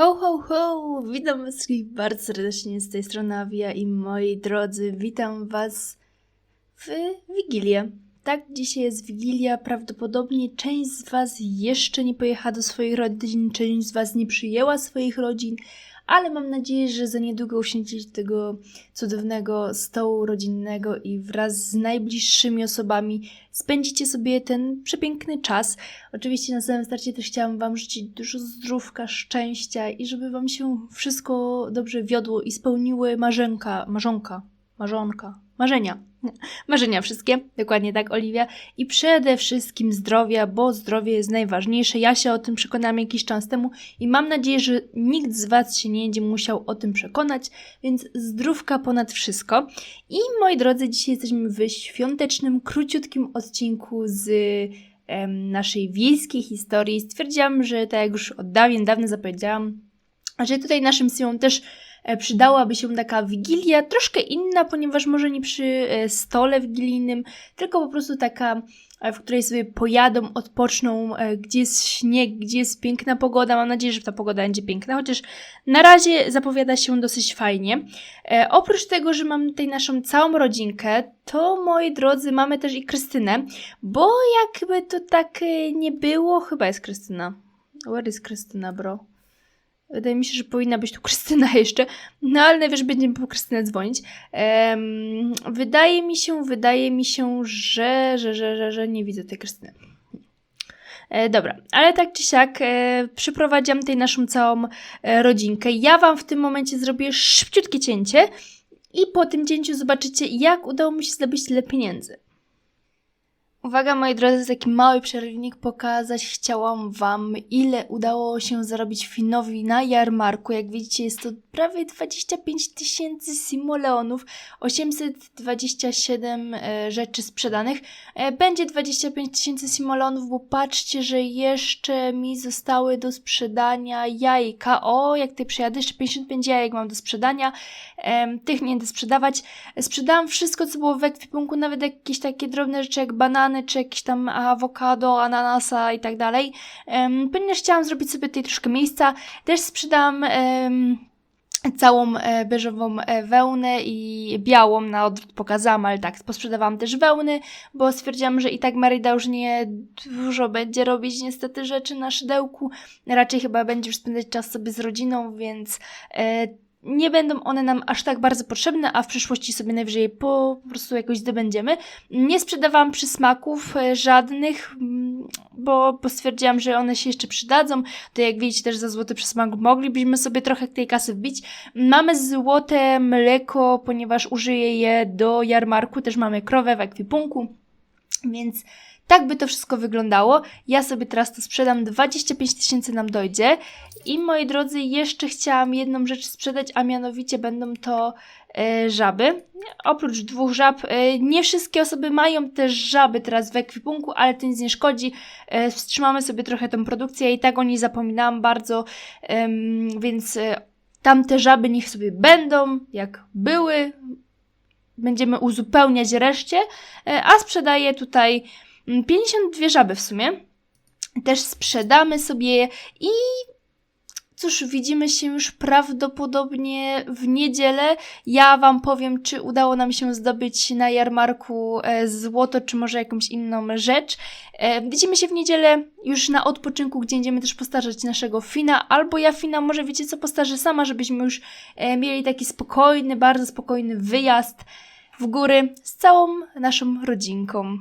Ho, ho, ho! Witam wszystkich bardzo serdecznie z tej strony Avia i moi drodzy, witam Was w Wigilię. Tak, dzisiaj jest Wigilia, prawdopodobnie część z Was jeszcze nie pojechała do swoich rodzin, część z Was nie przyjęła swoich rodzin, ale mam nadzieję, że za niedługo usiądziecie tego cudownego stołu rodzinnego i wraz z najbliższymi osobami spędzicie sobie ten przepiękny czas. Oczywiście na samym starcie też chciałam Wam życzyć dużo zdrówka, szczęścia i żeby Wam się wszystko dobrze wiodło i spełniły marzenka, marzonka, marzonka, marzenia. Marzenia wszystkie, dokładnie tak, Oliwia. I przede wszystkim zdrowia, bo zdrowie jest najważniejsze. Ja się o tym przekonałam jakiś czas temu i mam nadzieję, że nikt z Was się nie będzie musiał o tym przekonać, więc zdrówka ponad wszystko. I moi drodzy, dzisiaj jesteśmy w świątecznym, króciutkim odcinku z em, naszej wiejskiej historii. Stwierdziłam, że tak jak już od dawien, dawno zapowiedziałam, że tutaj naszym siłom też przydałaby się taka wigilia, troszkę inna, ponieważ może nie przy e, stole wigilijnym, tylko po prostu taka, e, w której sobie pojadą, odpoczną, e, gdzie jest śnieg, gdzie jest piękna pogoda. Mam nadzieję, że ta pogoda będzie piękna, chociaż na razie zapowiada się dosyć fajnie. E, oprócz tego, że mamy tutaj naszą całą rodzinkę, to moi drodzy, mamy też i Krystynę, bo jakby to tak e, nie było, chyba jest Krystyna. Where is Krystyna, bro? Wydaje mi się, że powinna być tu Krystyna jeszcze, no ale najwyżej będziemy po Krystynę dzwonić. Em, wydaje mi się, wydaje mi się, że, że, że, że, że nie widzę tej Krystyny. E, dobra, ale tak czy siak e, przyprowadziłam tutaj naszą całą e, rodzinkę. Ja Wam w tym momencie zrobię szybciutkie cięcie i po tym cięciu zobaczycie, jak udało mi się zdobyć tyle pieniędzy. Uwaga, moi drodzy, taki mały przerywnik pokazać chciałam Wam, ile udało się zarobić Finowi na jarmarku. Jak widzicie, jest to prawie 25 tysięcy simoleonów, 827 e, rzeczy sprzedanych. E, będzie 25 tysięcy simoleonów, bo patrzcie, że jeszcze mi zostały do sprzedania jajka. O, jak tutaj przyjadę, jeszcze 55 jajek mam do sprzedania. Tych nie będę sprzedawać. Sprzedałam wszystko, co było w ekwipunku, nawet jakieś takie drobne rzeczy jak banany, czy jakieś tam awokado, ananasa i tak dalej. Ponieważ chciałam zrobić sobie tutaj troszkę miejsca, też sprzedałam em, całą e, beżową e, wełnę i białą na odwrót pokazałam, ale tak, posprzedawałam też wełny, bo stwierdziłam, że i tak Maryda już nie dużo będzie robić niestety rzeczy na szydełku, raczej chyba będzie już spędzać czas sobie z rodziną, więc e, nie będą one nam aż tak bardzo potrzebne, a w przyszłości sobie najwyżej po, prostu jakoś zdobędziemy. Nie sprzedawałam przysmaków e, żadnych, mm, bo, bo stwierdziłam, że one się jeszcze przydadzą. To jak widzicie też za złoty przysmak moglibyśmy sobie trochę tej kasy wbić. Mamy złote mleko, ponieważ użyję je do jarmarku. Też mamy krowę w ekwipunku, więc tak by to wszystko wyglądało. Ja sobie teraz to sprzedam, 25 tysięcy nam dojdzie. I moi drodzy, jeszcze chciałam jedną rzecz sprzedać, a mianowicie będą to e, żaby. Oprócz dwóch żab, e, nie wszystkie osoby mają też żaby teraz w ekwipunku, ale to nic nie szkodzi. E, wstrzymamy sobie trochę tą produkcję i tak o niej zapominałam bardzo, em, więc e, tamte żaby niech sobie będą, jak były. Będziemy uzupełniać reszcie, e, a sprzedaję tutaj 52 żaby w sumie. Też sprzedamy sobie je i Cóż, widzimy się już prawdopodobnie w niedzielę. Ja Wam powiem, czy udało nam się zdobyć na jarmarku e, złoto, czy może jakąś inną rzecz. E, widzimy się w niedzielę już na odpoczynku, gdzie będziemy też postarzać naszego Fina, albo ja Fina, może wiecie co, postarzę sama, żebyśmy już e, mieli taki spokojny, bardzo spokojny wyjazd w góry z całą naszą rodzinką.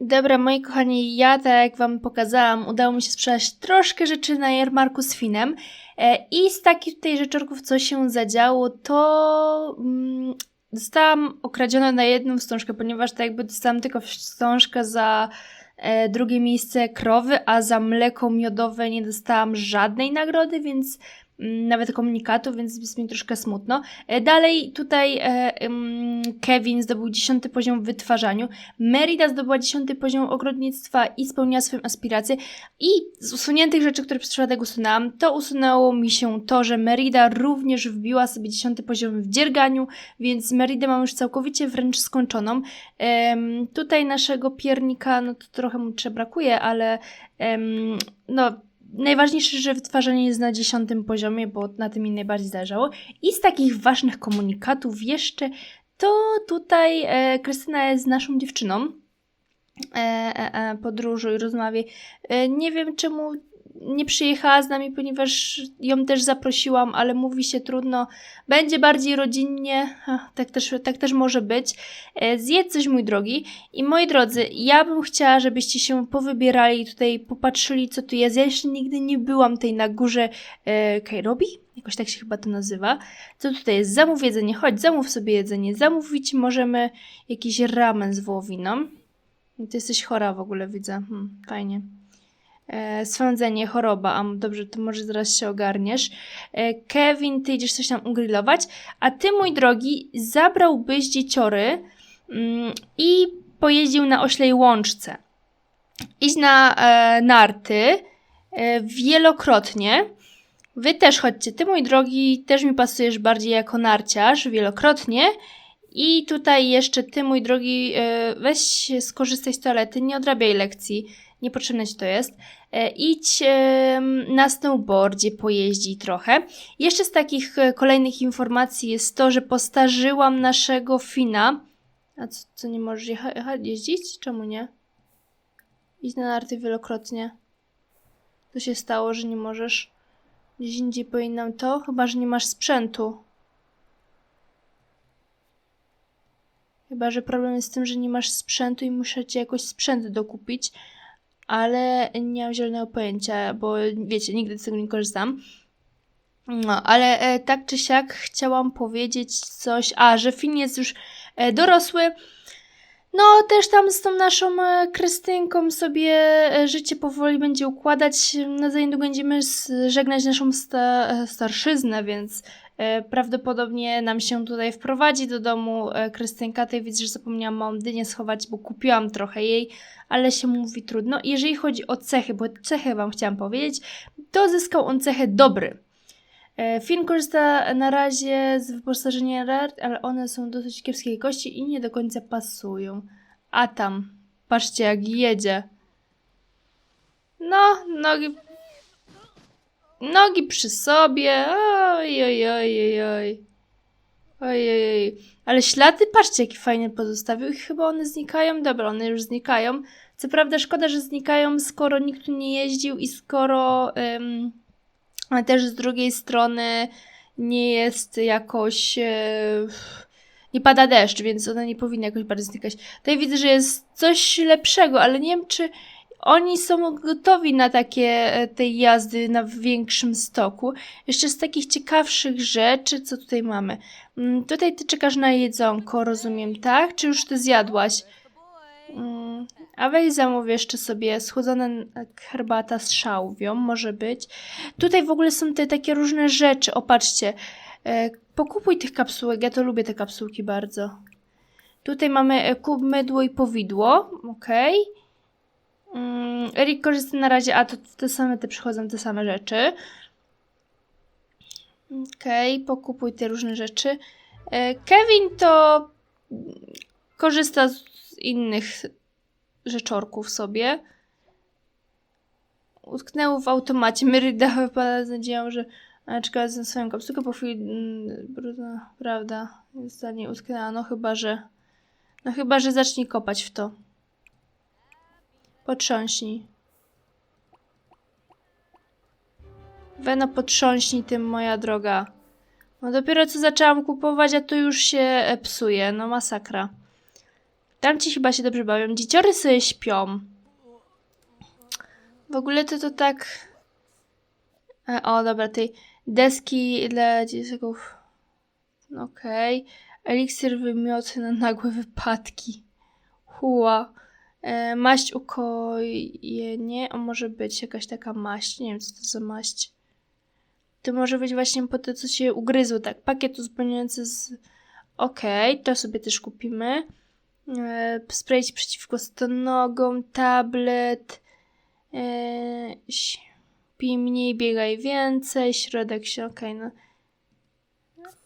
Dobra, moi kochani, ja tak jak Wam pokazałam, udało mi się sprzedać troszkę rzeczy na jarmarku z Finem. E, I z takich tutaj rzeczorków, co się zadziało, to mm, zostałam okradziona na jedną wstążkę, ponieważ tak jakby dostałam tylko wstążkę za e, drugie miejsce krowy, a za mleko miodowe nie dostałam żadnej nagrody, więc nawet komunikatu, więc jest mi troszkę smutno. E, Dalej tutaj e, Kevin zdobył 10 poziom w wytwarzaniu, Merida zdobyła 10 poziom ogrodnictwa i spełniła swoją aspirację. I z usuniętych rzeczy, które przez przypadek usunęłam, to usunęło mi się to, że Merida również wbiła sobie 10 poziom w dzierganiu, więc Meridę mam już całkowicie wręcz skończoną. Tutaj naszego piernika, no to trochę mu jeszcze brakuje, ale no najważniejsze, że wytwarzanie jest na dziesiątym poziomie, bo na tym mi najbardziej zależało. I z takich ważnych komunikatów jeszcze, to tutaj e, Krystyna jest naszą dziewczyną. E, e, e, podróżu i rozmawie. E, nie wiem czemu nie przyjechała z nami, ponieważ ją też zaprosiłam, ale mówi się trudno. Będzie bardziej rodzinnie, tak też, tak też może być. E, Zjedz coś, mój drogi. I moi drodzy, ja bym chciała, żebyście się powybierali tutaj, popatrzyli, co tu jest. Ja jeszcze nigdy nie byłam tutaj na górze e, Kairobi, jakoś tak się chyba to nazywa. Co tutaj jest? Zamów jedzenie, chodź, zamów sobie jedzenie. Zamówić możemy jakiś ramen z wołowiną. Ty jesteś chora w ogóle, widzę. Hmm, fajnie. E, choroba. A dobrze, to może zaraz się ogarniesz. E, Kevin, ty idziesz coś tam ugrillować. A ty, mój drogi, zabrałbyś dzieciory mm, i pojeździł na oślej łączce. Idź na e, narty e, wielokrotnie. Wy też chodźcie. Ty, mój drogi, też mi pasujesz bardziej jako narciarz wielokrotnie. I tutaj jeszcze ty, mój drogi, weź skorzystaj z toalety, nie odrabiaj lekcji, niepotrzebne ci to jest. E, Idź na snowboardzie, pojeździ trochę. Jeszcze z takich e, kolejnych informacji jest to, że postarzyłam naszego Fina. A co, co nie możesz jeździć? Czemu nie? Idź na narty wielokrotnie. Co się stało, że nie możesz? Gdzieś indziej powinnam to? Chyba, że nie masz sprzętu. Chyba, że problem jest z tym, że nie masz sprzętu i muszę ci jakoś sprzęt dokupić, ale nie mam zielonego pojęcia, bo wiecie, nigdy z tego nie korzystam. No, ale e, tak czy siak chciałam powiedzieć coś, a że Finn jest już e, dorosły. No, też tam z tą naszą e, Krystynką sobie e, życie powoli będzie układać. No, za niedługo będziemy żegnać naszą sta, e, starszyznę, więc prawdopodobnie nam się tutaj wprowadzi do domu e, Krystynka. Tutaj widzę, że zapomniałam małą dynię schować, bo kupiłam trochę jej, ale się mówi trudno. Jeżeli chodzi o cechy, bo cechy wam chciałam powiedzieć, to zyskał on cechę dobry. E, Film korzysta na razie z wyposażenia rare, ale one są dosyć kiepskiej jakości i nie do końca pasują. A tam, patrzcie jak jedzie. No, nogi... Nogi przy sobie. Oj, oj, oj, oj, oj. Oj, oj, oj. Ale ślady, patrzcie, jakie fajnie pozostawił. Chyba one znikają. Dobra, one już znikają. Co prawda, szkoda, że znikają, skoro nikt tu nie jeździł i skoro a też z drugiej strony nie jest jakoś. E, nie pada deszcz, więc one nie powinny jakoś bardzo znikać. Tutaj widzę, że jest coś lepszego, ale nie wiem, czy oni są gotowi na takie e, tej jazdy na większym stoku. Jeszcze z takich ciekawszych rzeczy, co tutaj mamy. Mm, tutaj ty czekasz na jedzonko, rozumiem, tak? Czy już ty zjadłaś? Mm, a weź zamów jeszcze sobie schłodzona herbata z szałwią, może być. Tutaj w ogóle są te takie różne rzeczy. Opatrzcie. E, pokupuj tych kapsułek. Ja to lubię te kapsułki bardzo. Tutaj mamy e, kub, mydło i powidło. Okej. Mm, Erik korzysta na razie, a to te same, te przychodzą te same rzeczy. Okej, pokupuj te różne rzeczy. E, Kevin to korzysta z innych rzeczorków sobie. Utknęło w automacie. Merida wypada z nadzieją, że czekała na swoją kapsułkę, po chwili mm, brudna, prawda, zdanie utknęła. No chyba, że no chyba, że zacznie kopać w to. Potrząśnij. Weno, potrząśnij tym, moja droga. No dopiero co zaczęłam kupować, a to już się e, psuje. No masakra. Tam ci chyba się dobrze bawią. Dzieciory sobie śpią. W ogóle to to tak... E, O, dobra, tej deski dla dzieciaków. Okej. Eliksir wymiotny na nagłe wypadki. Huła. E, maść ukojenie. O, może być jakaś taka maść. Nie wiem, co to za maść. To może być właśnie po to, co się ugryzło. Tak, pakiet uzupełniający z... Okej, to sobie też kupimy. E, spray przeciwko stonogom, tablet. E, mniej, biegaj więcej. Środek się, okej, no.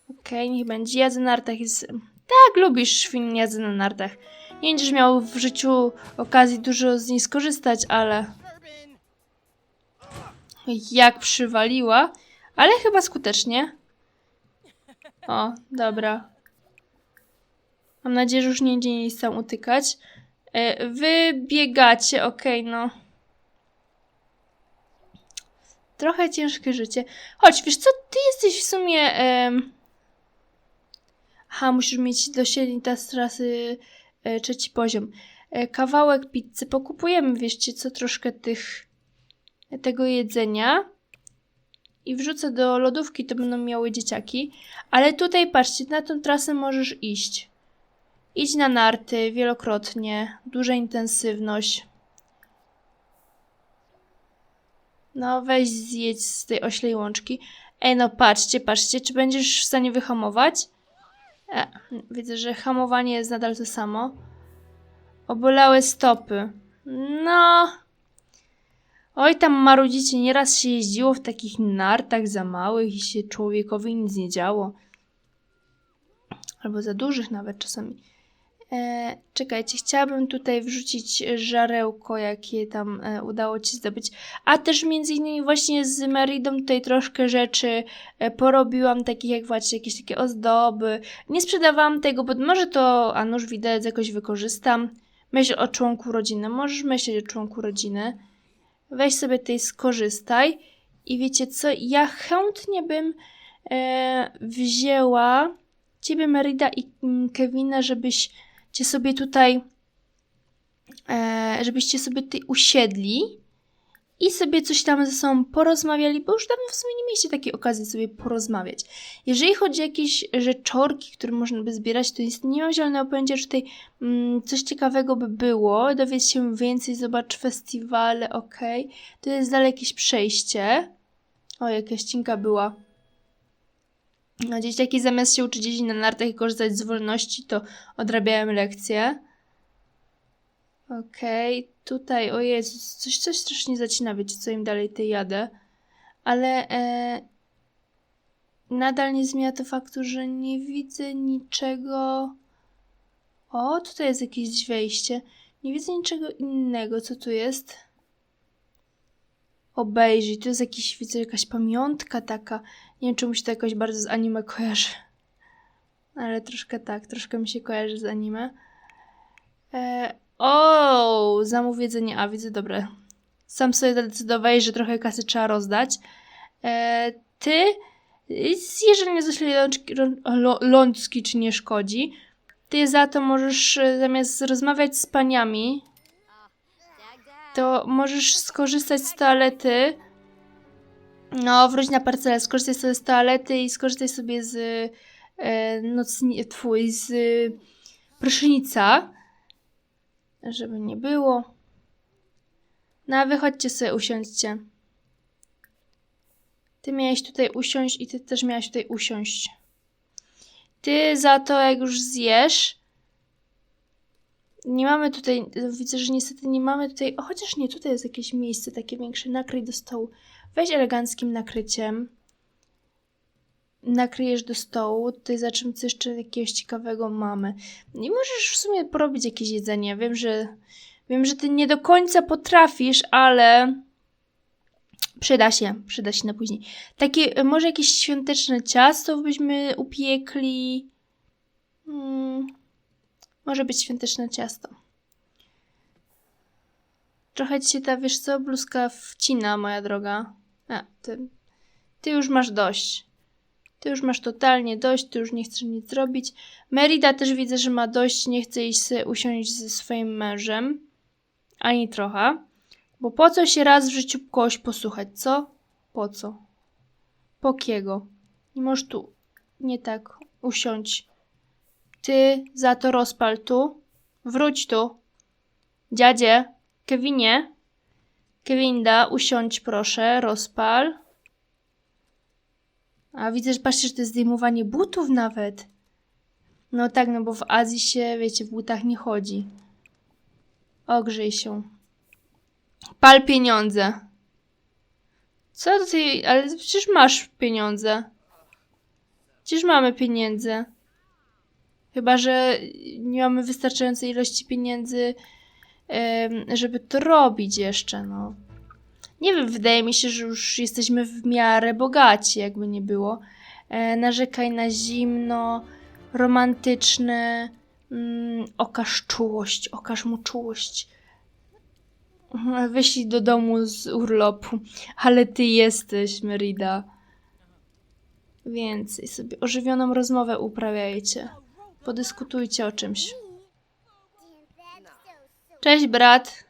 Okej, niech będzie. Jazda na nartach jest... Tak, lubisz świn jazdy na nartach. Nie będziesz miał w życiu okazji dużo z niej skorzystać, ale... Jak przywaliła, ale chyba skutecznie. O, dobra. Mam nadzieję, że już nie będzie jej sam utykać. E, Wy biegacie, okej, no. Trochę ciężkie życie. Chodź, wiesz co, ty jesteś w sumie... em, Aha, musisz mieć do silnika z trasy e, trzeci poziom. E, kawałek pizzy. Pokupujemy, wieszcie co, troszkę tych tego jedzenia i wrzucę do lodówki, to będą miały dzieciaki. Ale tutaj, patrzcie, na tą trasę możesz iść. Idź na narty wielokrotnie, duża intensywność. No, weź zjedź z tej oślej łączki. Ej, no patrzcie, patrzcie, czy będziesz w stanie wyhamować? E, widzę, że hamowanie jest nadal to samo. Obolałe stopy. No. Oj, tam marudzicie, nieraz się jeździło w takich nartach za małych i się człowiekowi nic nie działo. Albo za dużych nawet czasami. E, czekajcie, chciałabym tutaj wrzucić żarełko, jakie tam e, udało ci zdobyć. A też między innymi właśnie z Meridą tutaj troszkę rzeczy e, porobiłam, takich jak właśnie jakieś takie ozdoby. Nie sprzedawałam tego, bo może to, a nuż widać, jakoś wykorzystam. Myśl o członku rodziny. Możesz myśleć o członku rodziny. Weź sobie tej skorzystaj. I wiecie co? Ja chętnie bym e, wzięła ciebie, Merida i Kevina, żebyś cię sobie tutaj, e, żebyście sobie tutaj usiedli i sobie coś tam ze sobą porozmawiali, bo już dawno w sumie nie mieliście takiej okazji sobie porozmawiać. Jeżeli chodzi o jakieś rzeczorki, które można by zbierać, to jest, nie mam zielonego pojęcia, że tutaj mm, coś ciekawego by było, dowiedz się więcej, zobacz festiwale, okej. To jest dalej jakieś przejście. O, jakaś cinka była. No, dzieciaki zamiast się uczyć jeździć na nartach i korzystać z wolności, to odrabiałem lekcje. Okej, tutaj, o Jezus, coś, coś strasznie zacina, wiecie co, im dalej tej jadę. Ale e, nadal nie zmienia to faktu, że nie widzę niczego... O, tutaj jest jakieś wejście. Nie widzę niczego innego, co tu jest. Obejrzyj, tu jest jakiś, widzę, jakaś pamiątka taka. Nie wiem, czy mu się to jakoś bardzo z anime kojarzy. Ale troszkę tak, troszkę mi się kojarzy z anime. E, o, zamów jedzenie. A, widzę, dobre. Sam sobie zadecydowałeś, że trochę kasy trzeba rozdać. E, ty, jeżeli nie lo- lączki, czy nie szkodzi, ty za to możesz e, zamiast rozmawiać z paniami, to możesz skorzystać z toalety. No, wróć na parcelę, skorzystaj sobie z toalety i skorzystaj sobie z e, nocni, twój, z e, prysznica, żeby nie było. No, a wychodźcie sobie, usiądźcie. Ty miałeś tutaj usiąść i ty też miałaś tutaj usiąść. Ty za to, jak już zjesz, nie mamy tutaj, widzę, że niestety nie mamy tutaj, o, chociaż nie, tutaj jest jakieś miejsce takie większe, nakryj do stołu. Weź eleganckim nakryciem. Nakryjesz do stołu, tutaj za czym co jeszcze jakiegoś ciekawego mamy. I możesz w sumie porobić jakieś jedzenie. Wiem, że wiem, że ty nie do końca potrafisz, ale przyda się, przyda się na później. Takie, może jakieś świąteczne ciasto byśmy upiekli. Hmm. Może być świąteczne ciasto. Trochę ci się ta, wiesz co, bluzka wcina, moja droga. A, ty, ty już masz dość. Ty już masz totalnie dość, ty już nie chcesz nic zrobić. Merida też widzę, że ma dość, nie chce iść usiąść ze swoim mężem. Ani trochę. Bo po co się raz w życiu kogoś posłuchać, co? Po co? Po kiego? Nie możesz tu nie tak usiąść. Ty za to rozpal tu. Wróć tu. Dziadzie, Kevinie. Kewinda, usiądź proszę, rozpal. A widzę, że patrzcie, że to jest zdejmowanie butów nawet. No tak, no bo w Azji się, wiecie, w butach nie chodzi. Ogrzej się. Pal pieniądze. Co ty, ale przecież masz pieniądze. Przecież mamy pieniądze. Chyba, że nie mamy wystarczającej ilości pieniędzy, żeby to robić jeszcze, no. Nie wiem, wydaje mi się, że już jesteśmy w miarę bogaci, jakby nie było. E, narzekaj na zimno, romantyczne. Mm, okaż czułość, okaż mu czułość. Wyślij do domu z urlopu. Ale ty jesteś, Merida. Więcej sobie ożywioną rozmowę uprawiajcie. Podyskutujcie o czymś. Cześć, brat.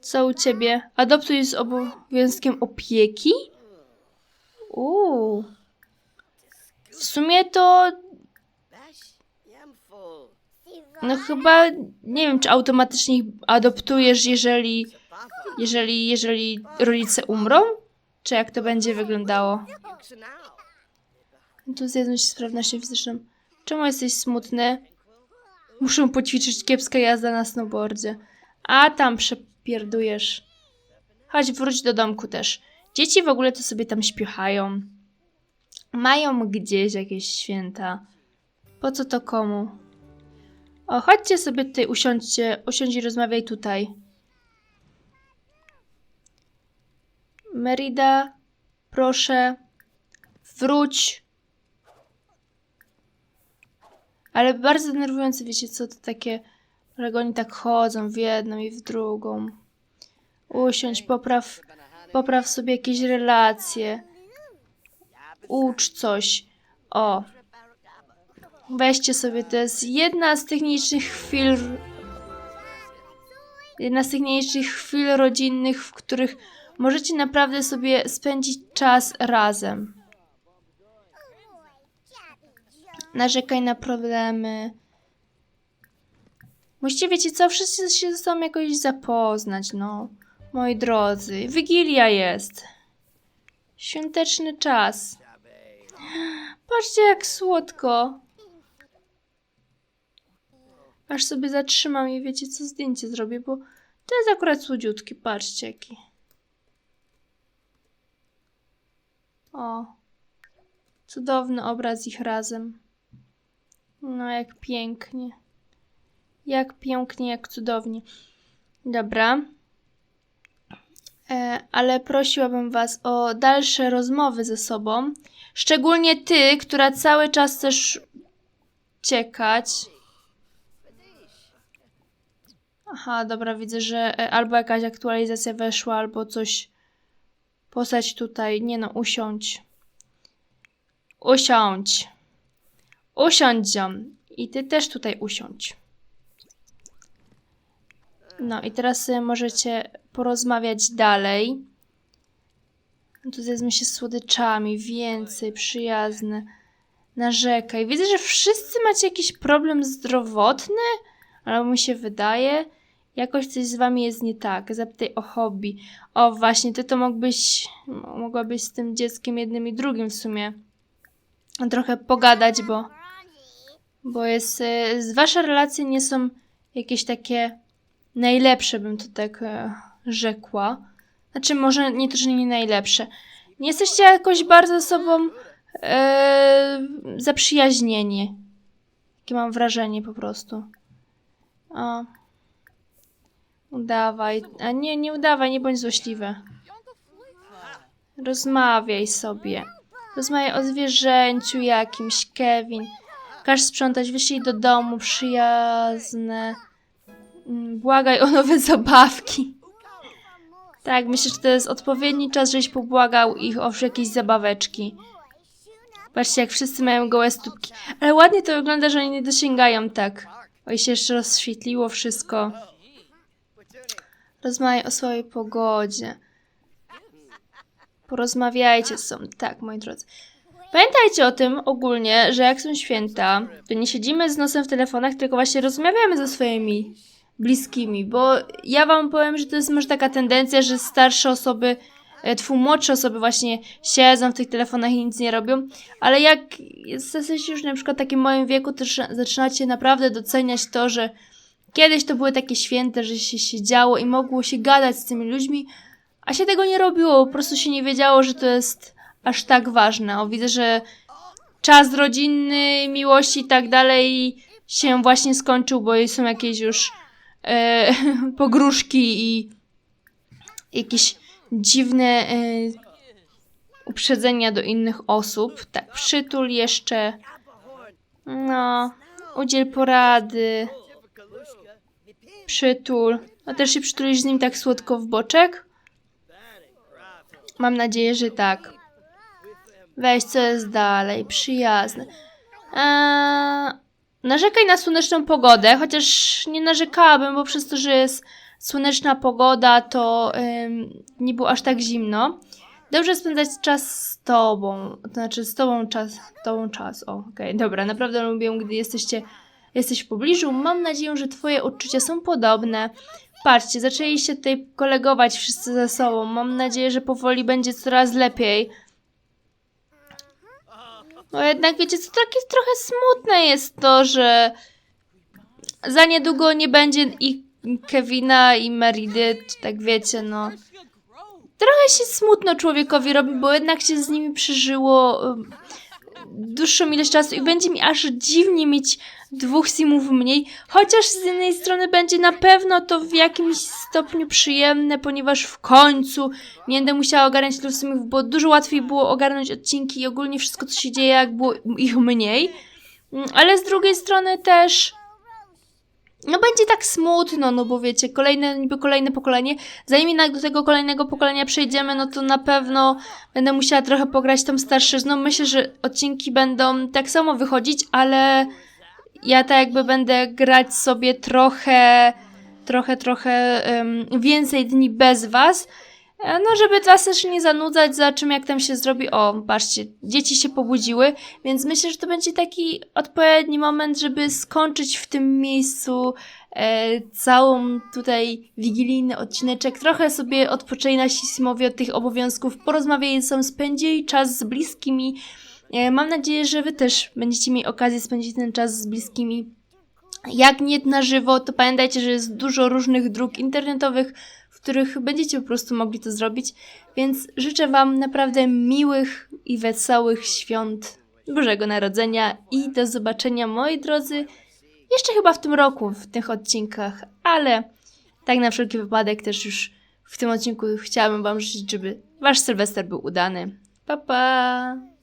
Co u ciebie? Adoptuj z obowiązkiem opieki? Uuu. W sumie to no chyba nie wiem, czy automatycznie ich adoptujesz, jeżeli, jeżeli, jeżeli rodzice umrą? Czy jak to będzie wyglądało? Entuzjazm i sprawnością fizyczną. Czemu jesteś smutny? Muszę poćwiczyć kiepska jazda na snowboardzie. A tam przepierdujesz. Chodź, wróć do domku też. Dzieci w ogóle to sobie tam śpiechają. Mają gdzieś jakieś święta. Po co to komu? O, chodźcie sobie tutaj, usiądźcie, usiądź i rozmawiaj tutaj. Merida, proszę, wróć. Ale bardzo denerwujące, wiecie co, to takie, że oni tak chodzą w jedną i w drugą. Usiądź, popraw, popraw sobie jakieś relacje. Ucz coś. O, Weźcie sobie, to jest jedna z tych nielicznych chwil. Jedna z tych nielicznych chwil rodzinnych, w których możecie naprawdę sobie spędzić czas razem. Narzekaj na problemy. Musicie, wiecie co, wszyscy się ze sobą jakoś zapoznać, no. Moi drodzy, Wigilia jest. Świąteczny czas. Patrzcie, jak słodko. Aż sobie zatrzymam i wiecie co, zdjęcie zrobię, bo to jest akurat słodziutki. Patrzcie jaki. O. Cudowny obraz ich razem. No jak pięknie. Jak pięknie, jak cudownie. Dobra. E, ale prosiłabym Was o dalsze rozmowy ze sobą. Szczególnie Ty, która cały czas chcesz ciekać. Aha, dobra, widzę, że e, albo jakaś aktualizacja weszła, albo coś. Postać tutaj. Nie no, usiądź. Usiądź. Usiądź, ziom. I ty też tutaj usiądź. No i teraz sobie możecie porozmawiać dalej. Entuzjazmy się słodyczami, więcej, przyjazne. Narzekaj. Widzę, że wszyscy macie jakiś problem zdrowotny, albo mi się wydaje. Jakoś coś z wami jest nie tak. Zapytaj o hobby. O, właśnie, ty to mógłbyś, mogłabyś z tym dzieckiem jednym i drugim w sumie trochę pogadać, bo, bo jest, e, wasze relacje nie są jakieś takie najlepsze, bym to tak e, rzekła. Znaczy, może nie to, że nie najlepsze. Nie jesteście jakoś bardzo ze sobą e, zaprzyjaźnieni. Takie mam wrażenie po prostu. O. Udawaj. A nie, nie udawaj, nie bądź złośliwy. Rozmawiaj sobie. Rozmawiaj o zwierzęciu jakimś, Kevin. Każ sprzątać, wyślij do domu, przyjazne. Mm, Błagaj o nowe zabawki. Tak, myślę, że to jest odpowiedni czas, żeś pobłagał ich o jakieś zabaweczki. Patrzcie, jak wszyscy mają gołe stópki. Ale ładnie to wygląda, że oni nie dosięgają tak. Oj, się jeszcze rozświetliło wszystko. Rozmawiaj o swojej pogodzie. Porozmawiajcie z sobą. Tak, moi drodzy. Pamiętajcie o tym ogólnie, że jak są święta, to nie siedzimy z nosem w telefonach, tylko właśnie rozmawiamy ze swoimi bliskimi, bo ja wam powiem, że to jest może taka tendencja, że starsze osoby, e, twój młodsze osoby właśnie siedzą w tych telefonach i nic nie robią, ale jak jesteście już na przykład w takim moim wieku, to zaczyna- zaczynacie naprawdę doceniać to, że kiedyś to były takie święte, że się siedziało i mogło się gadać z tymi ludźmi, a się tego nie robiło, po prostu się nie wiedziało, że to jest aż tak ważne. O, widzę, że czas rodzinny, miłości i tak dalej się właśnie skończył, bo są jakieś już e, pogróżki i jakieś dziwne y, uprzedzenia do innych osób. Tak, przytul jeszcze. No, udziel porady. Przytul. A też się przytulisz z nim tak słodko w boczek? Mam nadzieję, że tak. Weź, co jest dalej. Przyjazne. Eee, narzekaj na słoneczną pogodę, chociaż nie narzekałabym, bo przez to, że jest słoneczna pogoda, to ym, nie było aż tak zimno. Dobrze spędzać czas z tobą, to znaczy z tobą czas, tobą czas, o, okej, dobra, naprawdę lubię, gdy jesteście, jesteś w pobliżu. Mam nadzieję, że twoje odczucia są podobne. Patrzcie, zaczęli się tutaj kolegować wszyscy ze sobą. Mam nadzieję, że powoli będzie coraz lepiej. No jednak wiecie, co takie trochę smutne jest to, że za niedługo nie będzie i Kevina i Meridy, tak wiecie, no. Trochę się smutno człowiekowi robi, bo jednak się z nimi przeżyło um, dłuższą ilość czasu i będzie mi aż dziwnie mieć dwóch simów mniej, chociaż z jednej strony będzie na pewno to w jakimś stopniu przyjemne, ponieważ w końcu nie będę musiała ogarniać tylu simów, bo dużo łatwiej było ogarnąć odcinki i ogólnie wszystko, co się dzieje, jak było ich mniej. Mm, Ale z drugiej strony też no będzie tak smutno, no bo wiecie, kolejne, niby kolejne pokolenie. Zanim do tego kolejnego pokolenia przejdziemy, no to na pewno będę musiała trochę pograć tą starszyzną. Myślę, że odcinki będą tak samo wychodzić, ale ja tak jakby będę grać sobie trochę, trochę, trochę em, więcej dni bez was. E, No, żeby was też nie zanudzać, za czym jak tam się zrobi. O, patrzcie, dzieci się pobudziły, więc myślę, że to będzie taki odpowiedni moment, żeby skończyć w tym miejscu e, całą tutaj wigilijny odcineczek. Trochę sobie odpoczęli nasi simowie od tych obowiązków, porozmawiali są, spędzili czas z bliskimi. E, mam nadzieję, że wy też będziecie mieli okazję spędzić ten czas z bliskimi. Jak nie na żywo, to pamiętajcie, że jest dużo różnych dróg internetowych, w których będziecie po prostu mogli to zrobić. Więc życzę Wam naprawdę miłych i wesołych świąt Bożego Narodzenia i do zobaczenia, moi drodzy, jeszcze chyba w tym roku, w tych odcinkach, ale tak na wszelki wypadek też już w tym odcinku chciałabym Wam życzyć, żeby Wasz Sylwester był udany. Pa, pa!